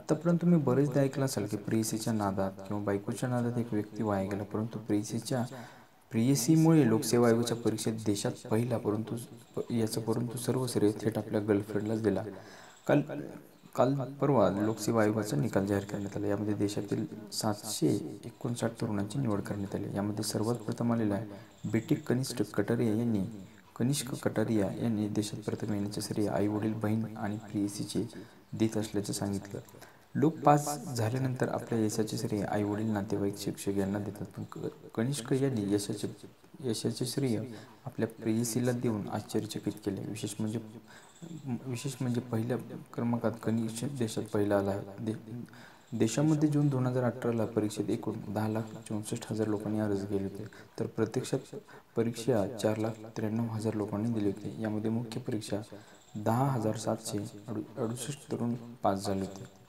आत्तापर्यंत तुम्ही बरेचदा ऐकलं असाल की प्रियसीच्या नादात किंवा बायकोच्या नादात एक व्यक्ती वाया गेला परंतु प्रियसीच्या प्रियसीमुळे लोकसेवा आयोगाच्या परीक्षेत देशात पहिला परंतु याचं परंतु सर्व श्रेय थेट आपल्या गर्लफ्रेंडलाच दिला. काल काल परवा लोकसेवा आयोगाचा निकाल जाहीर करण्यात आला. यामध्ये देशातील सातशे एकोणसाठ तरुणांची निवड करण्यात आली. यामध्ये सर्वात प्रथम आलेला आहे बेटिक कनिष्ठ कटारिया यांनी. कनिष्क कटारिया यांनी देशात प्रथम येण्याचे श्रेय आई वडील बहीण आणि प्रियसीचे देत असल्याचं सांगितलं. लोक पास झाल्यानंतर आपल्या यशाचे श्रेय आई वडील नातेवाईक शिक्षक यांना देतात. पण कनिष्क यांनी यशाचे यशाचे श्रेय आपल्या प्रेयसीला देऊन आश्चर्यचकित केले. विशेष म्हणजे विशेष म्हणजे पहिल्या क्रमांकात कनिष्क देशात पहिला आला. दे देशामध्ये जून दोन हजार अठराला परीक्षेत एकूण दहा लाख चौसष्ट हजार लोकांनी अर्ज केले होते. तर प्रत्यक्षात परीक्षा चार लाख त्र्याण्णव हजार लोकांनी दिली होती. यामध्ये मुख्य परीक्षा दहा हजार सातशे अडु अडुसष्ट तरुण पास झाले होते.